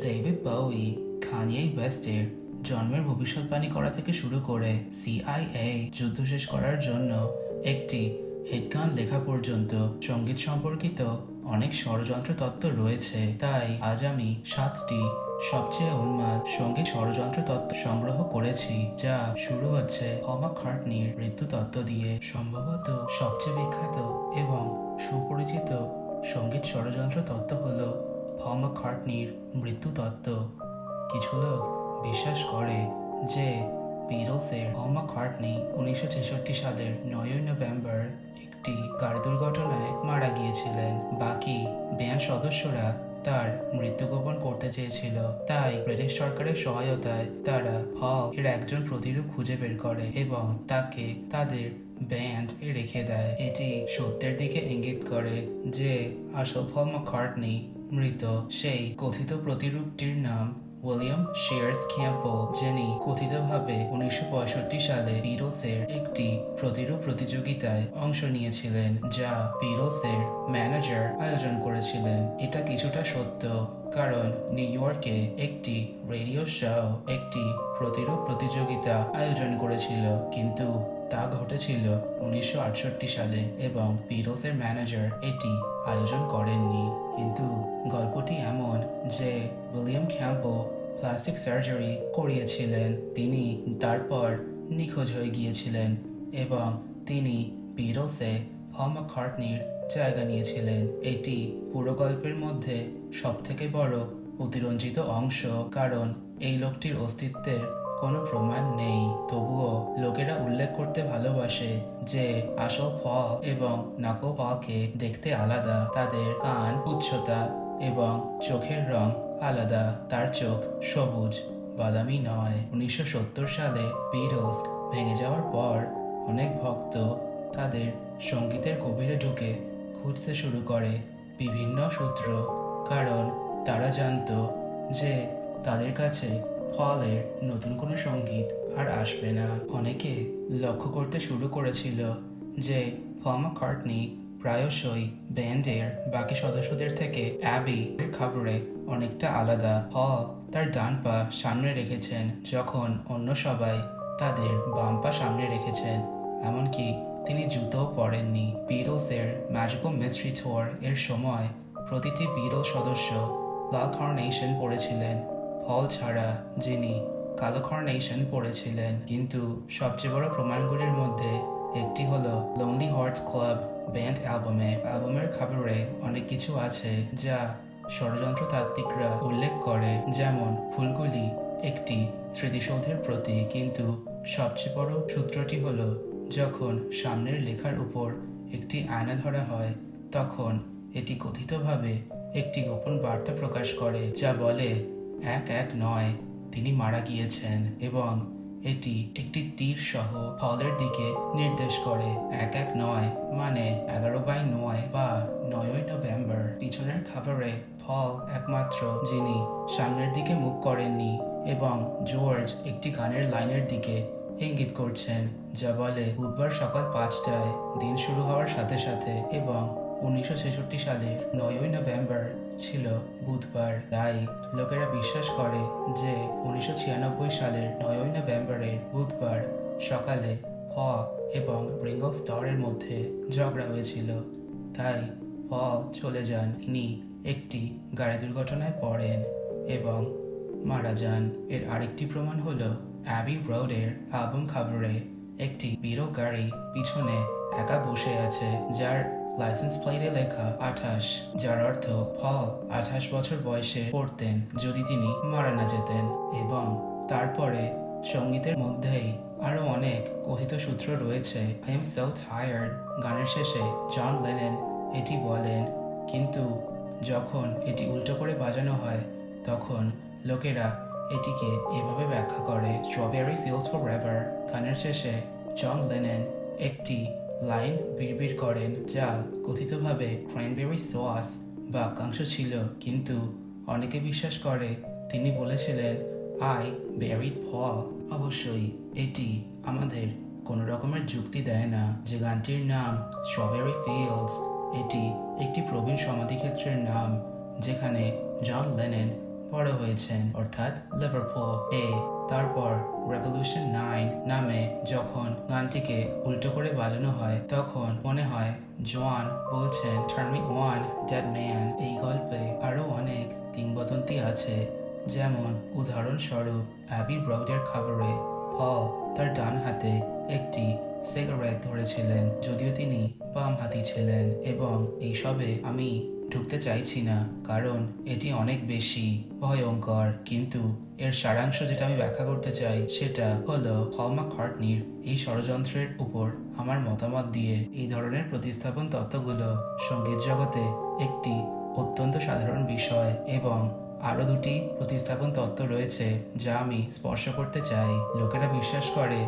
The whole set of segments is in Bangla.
ডেভিড বাউই খানিয়াই ওয়েস্টের জন্মের ভবিষ্যৎবাণী করা থেকে শুরু করে সিআইএ যুদ্ধ শেষ করার জন্য একটি হিটগান লেখা পর্যন্ত সংগীত সম্পর্কিত অনেক ষড়যন্ত্র তত্ত্ব রয়েছে। তাই আজ আমি সাতটি সবচেয়ে উন্মাদ সংগীত ষড়যন্ত্র তত্ত্ব সংগ্রহ করেছি, যা শুরু হচ্ছে হমা খার্টনির মৃত্যু তত্ত্ব দিয়ে। সম্ভবত সবচেয়ে বিখ্যাত এবং সুপরিচিত সংগীত ষড়যন্ত্র তত্ত্ব হলো হমা খার্টনির মৃত্যু তত্ত্ব কিছু লোক বিশ্বাস করে যে বিটলসের হমা খার্টনি উনিশশো ছেষট্টি সালের নয়ই নভেম্বর একটি গাড়ি দুর্ঘটনায় মারা গিয়েছিলেন। বাকি ব্যান্ড সদস্যরা তার মৃত্যু গোপন করতে চেয়েছিল। তাই ব্রিটিশ সরকারের সহায়তায় তারা হল এর একজন প্রতিরূপ খুঁজে বের করে এবং তাকে তাদের ব্যান্ড রেখে দেয়। এটি সত্যের দিকে ইঙ্গিত করে যে আসল ফল ম্যাকার্টনি মৃত। সেই কথিত প্রতিরূপটির নাম উইলিয়াম শেয়ার্স ক্যাম্পল যিনি কথিতভাবে উনিশশো পঁয়ষট্টি সালে বিরোসের একটি প্রতিরূপ প্রতিযোগিতায় অংশ নিয়েছিলেন, যা বিরোসের ম্যানেজার আয়োজন করেছিলেন। এটা কিছুটা সত্য, কারণ নিউ ইয়র্কে একটি রেডিও শো, একটি প্রতিরূপ প্রতিযোগিতা আয়োজন করেছিল। কিন্তু তা ঘটেছিল উনিশশো আটষট্টি সালে এবং পিরোসের ম্যানেজার এটি আয়োজন করেননি। কিন্তু গল্পটি এমন যে উইলিয়াম ক্যাম্পো প্লাস্টিক সার্জারি করিয়েছিলেন। তিনি তারপর নিখোঁজ হয়ে গিয়েছিলেন এবং তিনি পিরোসে পল ম্যাকার্টনির জায়গা নিয়েছিলেন। এটি পুরো গল্পের মধ্যে সবথেকে বড় অতিরঞ্জিত অংশ, কারণ এই লোকটির অস্তিত্বের কোনো প্রমাণ নেই। তবুও লোকেরা উল্লেখ করতে ভালোবাসে যে আসো ফ এবং নকল ফলকে দেখতে আলাদা। তাদের কান উচ্চতা এবং চোখের রং আলাদা। তার চোখ সবুজ, বাদামি নয়। উনিশশো সালে বিরোজ ভেঙে যাওয়ার পর অনেক ভক্ত তাদের সঙ্গীতের গভীরে ঢুকে খুঁজতে শুরু করে বিভিন্ন সূত্র। কারণ তারা জানত যে তাদের কাছে ফলের নতুন কোনো সংগীত আর আসবে না। অনেকে লক্ষ্য করতে শুরু করেছিল যে ফল কার্টনি প্রায়শই ব্যান্ডের বাকি সদস্যদের থেকে অ্যাবি খবরে অনেকটা আলাদা। হল তার ডান পা সামনে রেখেছেন যখন অন্য সবাই তাদের বাম পা সামনে রেখেছেন। এমনকি তিনি জুতোও পরেননি। বিরোসের ম্যাজিক্যাল মিস্ট্রি টোর এর সময় প্রতিটি বিরল সদস্য লাল কার্নেশন পড়েছিলেন ফল ছাড়া যিনি কালো কার্নেশন পড়েছিলেন কিন্তু সবচেয়ে বড় প্রমাণগুলির মধ্যে একটি হলো লোনলি হার্টস ক্লাব ব্যান্ড অ্যালবামে অ্যালবামের খাবারে অনেক কিছু আছে যা ষড়যন্ত্র তাত্ত্বিকরা উল্লেখ করে, যেমন ফুলগুলি একটি স্মৃতিসৌধের প্রতি কিন্তু সবচেয়ে বড় সূত্রটি হলো যখন সামনের লেখার উপর একটি আয়না ধরা হয়, তখন এটি কথিতভাবে একটি গোপন বার্তা প্রকাশ করে, যা বলে এক এক নয় তিনি মারা গিয়েছেন এবং এটি একটি তীর সহ ফলের দিকে নির্দেশ করে। এক এক নয় মানে এগারো বাই নয় বা নয়ই নভেম্বর। পিছনের খাবারে ফল একমাত্র যিনি সামনের দিকে মুখ করেননি এবং জর্জ একটি গানের লাইনের দিকে ইঙ্গিত করছেন, যা বলে, বুধবার সকাল পাঁচটায় দিন শুরু হওয়ার সাথে সাথে এবং উনিশশো ছেষট্টি সালের নয়ই নভেম্বর ছিল বুধবার। তাই লোকেরা বিশ্বাস করে যে উনিশশো ছিয়ানব্বই সালের নয়ই নভেম্বরের বুধবার সকালে হ এবং রিঙ্গো স্তরের মধ্যে ঝগড়া হয়েছিল। তাই পল চলে যান তিনি একটি গাড়ি দুর্ঘটনায় পড়েন এবং মারা যান। এর আরেকটি প্রমাণ হলো অ্যাবি রোডের অ্যালবাম খাবারে একটি বিরো গাড়ি পিছনে একা বসে আছে, যার লাইসেন্স প্লেটে লেখা আঠাশ, যার অর্থ ফল আঠাশ বছর বয়সে পড়তেন যদি তিনি মারা না যেতেন। এবং তারপরে সঙ্গীতের মধ্যেই আরও অনেক কথিত সূত্র রয়েছে আই এম সো টায়ার্ড গানের শেষে জন লেনেন এটি বলেন। কিন্তু যখন এটি উল্টো করে বাজানো হয়, তখন লোকেরা এটিকে এভাবে ব্যাখ্যা করে স্ট্রবেরি ফিলস ফর এভার গানের শেষে জন লেনেন একটি লাইন বিড়বিড় করেন যা কথিতভাবে ক্র্যানবেরি সস বাক্যাংশ ছিল, কিন্তু অনেকে বিশ্বাস করে তিনি বলেছিলেন, আই ব্যারিড ফল অবশ্যই এটি আমাদের কোনো রকমের যুক্তি দেয় না। যে গানটির নাম স্ট্রবেরি ফিল্ডস এটি একটি প্রবীণ সমাধিক্ষেত্রের নাম, যেখানে জন লেনেন বড় হয়েছেন, অর্থাৎ লিভারপুল। এ, তারপর রেভলিউশন নাইন নামে যখন গানটিকে উল্টো করে বাজানো হয়, তখন মনে হয় জোয়ান বলছেন টার্মিক ওয়ান ডেড ম্যান এই গল্পে আরও অনেক কিংবদন্তি আছে, যেমন উদাহরণস্বরূপ অ্যাবি ব্রাউডের খাবারে পল তার ডান হাতে একটি সিগারেট ধরেছিলেন, যদিও তিনি বাম হাতি ছিলেন, এবং এইসবে আমি ঢুকতে চাইছি না, কারণ এটি অনেক বেশি ভয়ঙ্কর। কিন্তু এর সারাংশ যেটা আমি ব্যাখ্যা করতে চাই, সেটা হলো হলমা কার্টনির এই ষড়যন্ত্রের উপর আমার মতামত দিয়ে এই ধরনের প্রতিস্থাপন তত্ত্বগুলো সংগীত জগতে একটি অত্যন্ত সাধারণ বিষয় এবং আরও দুটি প্রতিস্থাপন তত্ত্ব রয়েছে যা আমি স্পর্শ করতে চাই। লোকেরা বিশ্বাস করে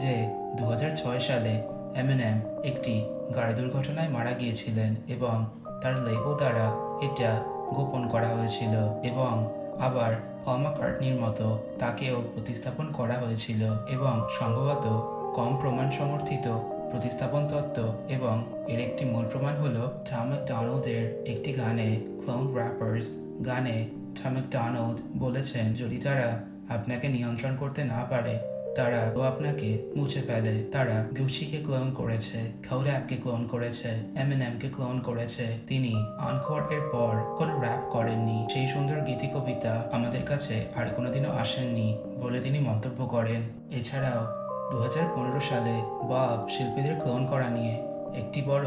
যে দু হাজার ছয় সালে এমএনএম একটি গাড়ি দুর্ঘটনায় মারা গিয়েছিলেন এবং তার লেবল দ্বারা এটা গোপন করা হয়েছিল এবং আবার পল কার্টনির মতো তাকেও প্রতিস্থাপন করা হয়েছিল এবং সম্ভবত কম প্রমাণ সমর্থিত প্রতিস্থাপন তত্ত্ব এবং এর একটি মূল প্রমাণ হল টামেক ডনাল্ডের একটি গানে ক্লাউন র্যাপার্স গানে টামেক ডনাল্ড বলেছেন, যদি তারা আপনাকে নিয়ন্ত্রণ করতে না পারে তারা আপনাকে মুছে ফেলে। তারা গুচিকে ক্লোন করেছে, খৌরাককে ক্লোন করেছে এমএনএম কে ক্লোন করেছে। তিনি আনকর এর পর কোনো র্যাপ করেননি। সেই সুন্দর গীতি কবিতা আমাদের কাছে আর কোনোদিনও আসেননি বলে তিনি মন্তব্য করেন। এছাড়াও দু হাজার পনেরো সালে বাব শিল্পীদের ক্লোন করা নিয়ে একটি বড়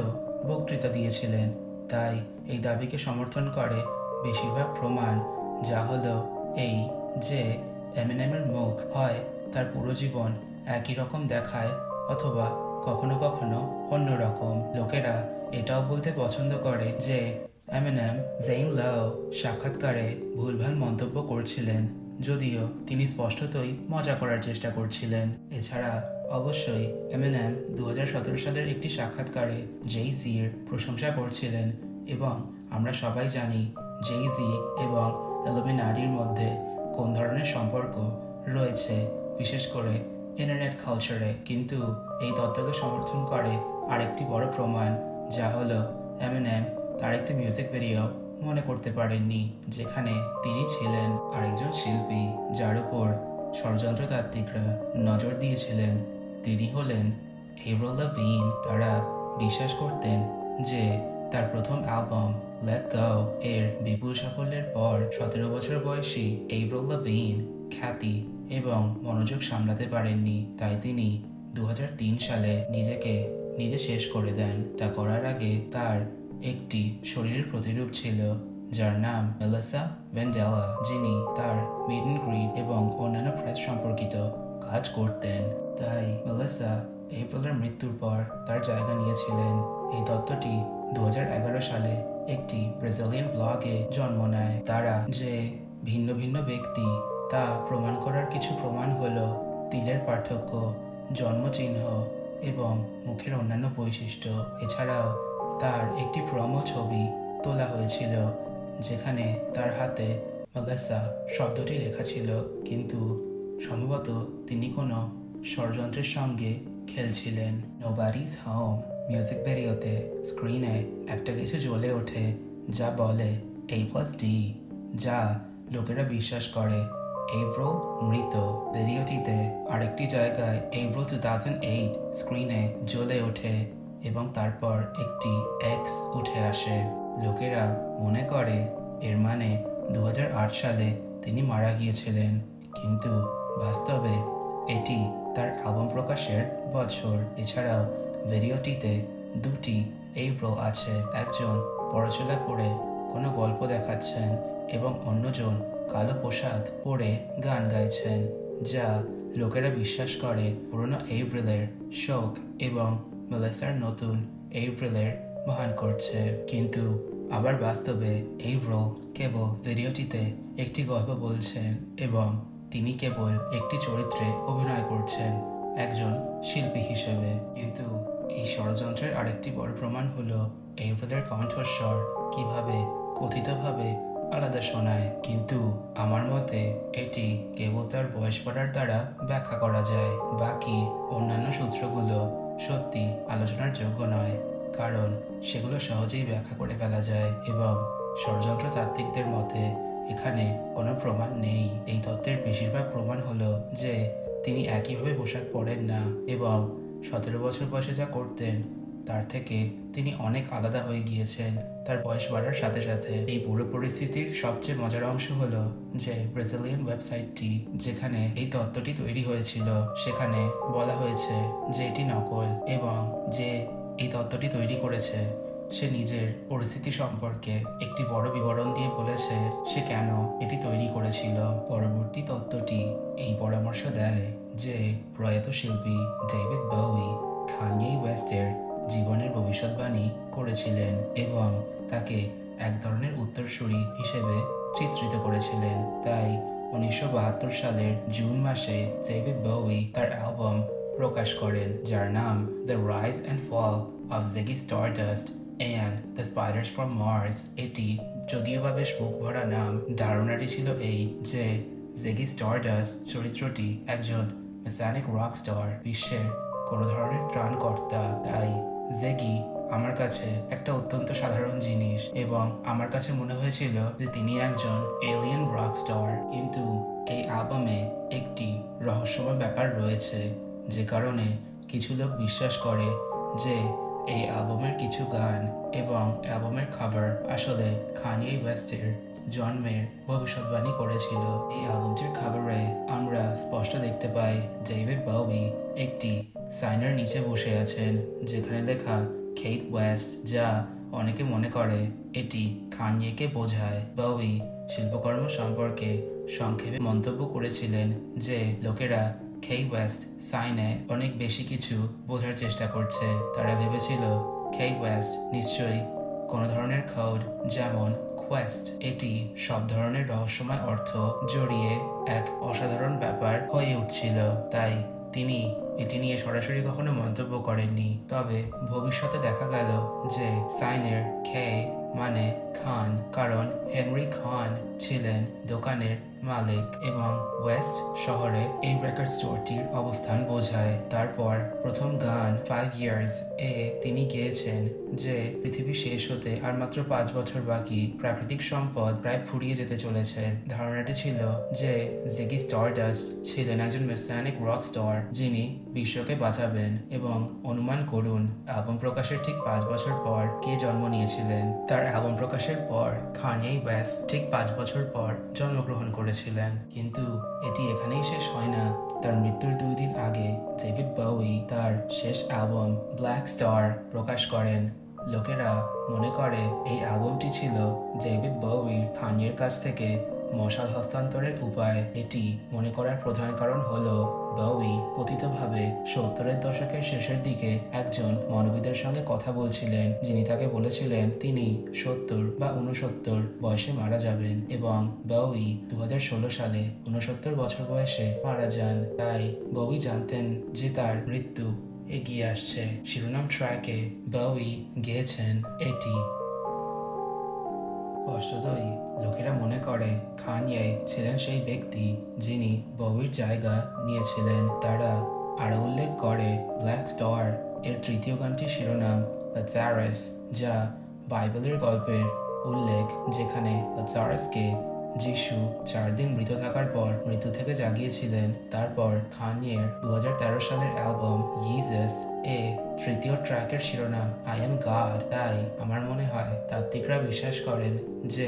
বক্তৃতা দিয়েছিলেন। তাই এই দাবিকে সমর্থন করে বেশিরভাগ প্রমাণ যা হলো এই যে এমএনএমের মুখ হয় তার পুরো জীবন একই রকম দেখায় অথবা কখনো কখনো অন্য রকম। লোকেরা এটাও বলতে পছন্দ করে যে এমএনএম জেইন লাও সাক্ষাৎকারে ভুলভাল মন্তব্য করছিলেন, যদিও তিনি স্পষ্টতই মজা করার চেষ্টা করছিলেন। এছাড়া অবশ্যই এমএনএম দু হাজার সতেরো সালের একটি সাক্ষাৎকারে জেই জির প্রশংসা করছিলেন এবং আমরা সবাই জানি জেই জি এবং এলোমিনারির মধ্যে কোন ধরনের সম্পর্ক রয়েছে। বিশেষ করে ইন্টারনেট কালচারে কিন্তু এই তত্ত্বকে সমর্থন করে আরেকটি বড় প্রমাণ, যা হলো এমএনএম তার একটি মিউজিক ভিডিও মনে করতে পারেননি, যেখানে তিনি ছিলেন আরেকজন শিল্পী, যার উপর ষড়যন্ত্রতাত্ত্বিকরা নজর দিয়েছিলেন। তিনি হলেন এভরোল ভিন তারা বিশ্বাস করতেন যে তার প্রথম অ্যালবাম লেট গাও এর বিপুল সাফল্যের পর সতেরো বছর বয়সী এইভরোল ভিন খ্যাতি এবং মনোযোগ সামলাতে পারেননি, তাই তিনি দু হাজার তিন সালে নিজেকে নিজে শেষ করে দেন। তা করার আগে তার একটি শরীরের প্রতিরূপ ছিল, যার নাম মেলাসা ভেন্ডেলা যিনি তার মিডন গ্রিড এবং অন্যান্য প্রেস সম্পর্কিত কাজ করতেন। তাই মেলাসা এপ্রিলের মৃত্যুর পর তার জায়গা নিয়েছিলেন। এই তত্ত্বটি দু হাজার এগারো সালে একটি ব্রাজিলিয়ান ব্লগে জন্ম নেয়। তারা যে ভিন্ন ভিন্ন ব্যক্তি তা প্রমাণ করার কিছু প্রমাণ হলো তিলের পার্থক্য, জন্মচিহ্ন এবং মুখের অন্যান্য বৈশিষ্ট্য। এছাড়াও তার একটি প্রমো ছবি তোলা হয়েছিল, যেখানে তার হাতে মালেসা শব্দটি লেখা ছিল। কিন্তু সম্ভবত তিনি কোনো ষড়যন্ত্রের সঙ্গে খেলছিলেন। No nobody's home music video স্ক্রিনে একটা কিছু জ্বলে ওঠে, যা বলে এই প্লাস ডি যা লোকেরা বিশ্বাস করে। এভ্রো মৃত। ভিডিওটিতে আরেকটি জায়গায় এভ্রো টু থাউজেন্ড এইট স্ক্রিনে জ্বলে ওঠে এবং তারপর একটি এক্স উঠে আসে। লোকেরা মনে করে এর মানে দু হাজার আট সালে তিনি মারা গিয়েছিলেন। কিন্তু বাস্তবে এটি তার অ্যালবাম প্রকাশের বছর। এছাড়াও ভিডিওটিতে দুটি এভ্রো আছে। একজন পরচুলা পরে কোনো গল্প দেখাচ্ছেন এবং অন্যজন কালো পোশাক পরে গান গাইছেন, যা লোকেরা বিশ্বাস করে। পুরনো এভ্রিলের শোক এবং মেলেসার নতুন এভ্রিলের বহন করছে। কিন্তু আবার বাস্তবে এভ্রো কেবল ভিডিওটিতে একটি গল্প বলছেন এবং তিনি কেবল একটি চরিত্রে অভিনয় করছেন একজন শিল্পী হিসেবে। কিন্তু এই ষড়যন্ত্রের আরেকটি বড় প্রমাণ হলো এভ্রিলের কণ্ঠস্বর। কীভাবে কথিতভাবে আলাদা শোনায়, কিন্তু আমার মতে এটি কেবল তার বয়স বাড়ার দ্বারা ব্যাখ্যা করা যায়। বাকি অন্যান্য সূত্রগুলো সত্যি আলোচনার যোগ্য নয়, কারণ সেগুলো সহজেই ব্যাখ্যা করে ফেলা যায় এবং ষড়যন্ত্র তাত্ত্বিকদের মতে এখানে কোনো প্রমাণ নেই। এই তত্ত্বের বেশিরভাগ প্রমাণ হলো যে তিনি একইভাবে পোশাক পরেন না এবং সতেরো বছর বয়সে যা করতেন তার থেকে তিনি অনেক আলাদা হয়ে গিয়েছেন। তার বয়স বাড়ার সাথে সাথে এই পুরো পরিস্থিতির সবচেয়ে মজার অংশ হলো যে ব্রাজিলিয়ান ওয়েবসাইটটি যেখানে এই তত্ত্বটি তৈরি হয়েছিল, সেখানে বলা হয়েছে যে এটি নকল এবং যে এই তত্ত্বটি তৈরি করেছে, সে নিজের পরিস্থিতি সম্পর্কে একটি বড় বিবরণ দিয়ে বলেছে সে কেন এটি তৈরি করেছিল। পরবর্তী তত্ত্বটি এই পরামর্শ দেয় যে প্রয়াত শিল্পী ডেভিড বাউই খানিয়ে ওয়েস্টের জীবনের ভবিষ্যৎবাণী করেছিলেন এবং তাকে এক ধরনের উত্তরসূরি হিসেবে চিত্রিত করেছিলেন। তাই উনিশশো বাহাত্তর সালের জুন মাসে ডেভিড বাউই তার অ্যালবাম প্রকাশ করেন, যার নাম the rise and fall of Ziggy Stardust and the spiders from Mars এটি যদিও বা বেশ বুক ভরা নাম, ধারণাটি ছিল এই যে জেগি স্টারডাস্ট চরিত্রটি একজন মেসানিক রক স্টার, বিশ্বের কোনো ধরনের ত্রাণকর্তা। তাই জেগি আমার কাছে একটা অত্যন্ত সাধারণ জিনিস এবং আমার কাছে মনে হয়েছিল যে তিনি একজন এলিয়েন রক স্টার কিন্তু এই অ্যালবামে একটি রহস্যময় ব্যাপার রয়েছে, যে কারণে কিছু লোক বিশ্বাস করে যে এই অ্যালবামের কিছু গান এবং অ্যালবামের খাবার আসলে খানিয়ে ওয়েস্টের জন্মের ভবিষ্যৎবাণী করেছিল। এই অ্যালবামটির খাবারে আমরা স্পষ্ট দেখতে পাই ডেভিড বাউই একটি সাইনার নিচে বসে আছেন, যেখানে লেখা কেট ওয়েস্ট যা অনেকে মনে করে এটি খানিয়েকে বোঝায়। বাউই শিল্পকর্ম সম্পর্কে সংক্ষেপে মন্তব্য করেছিলেন যে, লোকেরা খেই ওয়েস্ট সাইনে অনেক বেশি কিছু বোঝার চেষ্টা করছে। তারা ভেবেছিল কেই ওয়েস্ট নিশ্চয়ই কোনো ধরনের কোড যেমন কোয়েস্ট এটি সব ধরনের রহস্যময় অর্থ জড়িয়ে এক অসাধারণ ব্যাপার হয়ে উঠছিল। তাই তিনি এটি নিয়ে সরাসরি কখনো মন্তব্য করেননি। তবে ভবিষ্যতে দেখা গেল যে সাইনের খে মানে খান, কারণ হেনরি খান ছিলেন দোকানের মালিক এবং ওয়েস্ট শহরে এই রেকর্ড স্টোরটির অবস্থান বোঝায়। তারপর প্রথম গান ফাইভ ইয়ার্স এ তিনি গেয়েছেন, যে পৃথিবী শেষ হতে আর মাত্র পাঁচ বছর বাকি প্রাকৃতিক সম্পদ প্রায় ফুরিয়ে যেতে চলেছে। ধারণাটি ছিল যে জেগি স্টারডাস্ট ছিলেন একজন মেসানিক রক স্টার যিনি বিশ্বকে বাঁচাবেন এবং অনুমান করুন অ্যালবাম প্রকাশের ঠিক পাঁচ বছর পর কে জন্ম নিয়েছিলেন। তার অ্যালবাম প্রকাশের পর খানিয়াই ব্যাস ঠিক পাঁচ বছর পর জন্মগ্রহণ করেছিলেন। কিন্তু এটি এখানেই শেষ হয় না। তার মৃত্যুর দুই দিন আগে ডেভিড বাউই তার শেষ অ্যালবাম ব্ল্যাক স্টার প্রকাশ করেন। লোকেরা মনে করে এই অ্যালবামটি ছিল ডেভিড বাউই খানিয়ের কাছ থেকে। মশাল হস্তান্তরের উপায় এটি মনে করার প্রধান কারণ হল বাউই কথিতভাবে সত্তরের দশকের শেষের দিকে একজন মানবীদের সঙ্গে কথা বলছিলেন। যিনি তাকে বলেছিলেন, তিনি সত্তর বা উনসত্তর বয়সে মারা যাবেন এবং বাউই দু হাজার ষোলো সালে উনসত্তর বছর বয়সে মারা যান। তাই বাউই জানতেন যে তার মৃত্যু এগিয়ে আসছে। শিরোনাম ট্র্যাকে বাউই গেয়েছেন এটি স্পষ্টতই লোকেরা মনে করে খানিয়ে ছিলেন সেই ব্যক্তি যিনি বউয়ের জায়গা নিয়েছিলেন। তারা আরও উল্লেখ করে ব্ল্যাক স্টার এর তৃতীয় গানটির শিরোনাম দ্য যা বাইবেলের গল্পের উল্লেখ, যেখানে দ্য যিশু চার দিন মৃত থাকার পর মৃত্যু থেকে জাগিয়েছিলেন। তারপর খানিয়ের দু হাজার সালের অ্যালবাম ইজিস এ তৃতীয় ট্র্যাকের শিরোনাম, আই এম গাড তাই আমার মনে হয় তাত্ত্বিকরা বিশ্বাস করেন যে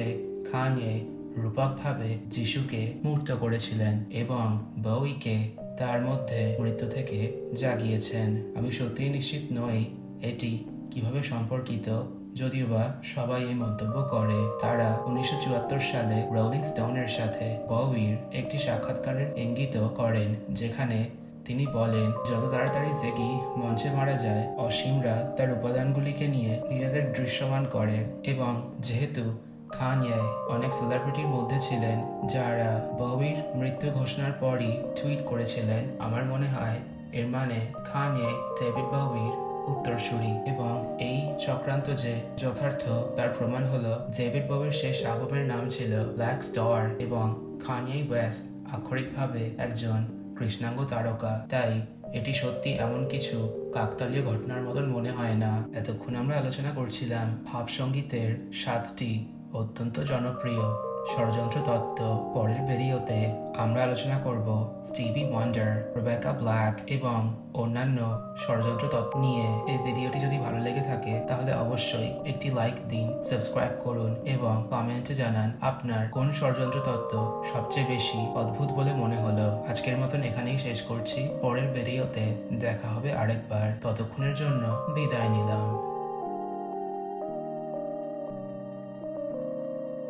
খানিয়ে রূপকভাবে যিশুকে মূর্ত করেছিলেন এবং বউইকে তার মধ্যে মৃত্যু থেকে জাগিয়েছেন। আমি সত্যিই নিশ্চিত নই এটি কীভাবে সম্পর্কিত। যদিও বা সবাই এই মন্তব্য করে, তারা উনিশশো চুয়াত্তর সালে রোলিং স্টোনের সাথে বউইর একটি সাক্ষাৎকারের ইঙ্গিত করেন, যেখানে তিনি বলেন, যত তাড়াতাড়ি জেগি, মঞ্চে মারা যায়, অসীমরা তার উপাদানগুলিকে নিয়ে নিজেদের দৃশ্যমান করে এবং যেহেতু খানিয়ায় অনেক সেলিব্রিটির মধ্যে ছিলেন, যারা বউইর মৃত্যু ঘোষণার পরই টুইট করেছিলেন, আমার মনে হয় এর মানে খানিয়ে ডেভিড বউইর উত্তরসূরি এবং এই চক্রান্ত যে যথার্থ, তার প্রমাণ হলো ডেভিড বউয়ের শেষ অ্যালবামের নাম ছিল ব্ল্যাক স্টার এবং খানিয়াই ওয়েস্ট আক্ষরিকভাবে একজন কৃষ্ণাঙ্গ তারকা। তাই এটি সত্যি এমন কিছু কাকতালীয় ঘটনার মতন মনে হয় না। এতক্ষণ আমরা আলোচনা করছিলাম ভাব সঙ্গীতের সাতটি অত্যন্ত জনপ্রিয় ষড়যন্ত্র তত্ত্ব পরের ভিডিওতে আমরা আলোচনা করব স্টিভি ওয়ান্ডার, রোবেকা ব্ল্যাক এবং অন্যান্য ষড়যন্ত্র তত্ত্ব নিয়ে। এই ভিডিওটি যদি ভালো লেগে থাকে, তাহলে অবশ্যই একটি লাইক দিন, সাবস্ক্রাইব করুন এবং কমেন্টে জানান আপনার কোন ষড়যন্ত্র তত্ত্ব সবচেয়ে বেশি অদ্ভুত বলে মনে হলো। আজকের মতন এখানেই শেষ করছি। পরের ভিডিওতে দেখা হবে আরেকবার। ততক্ষণের জন্য বিদায় নিলাম।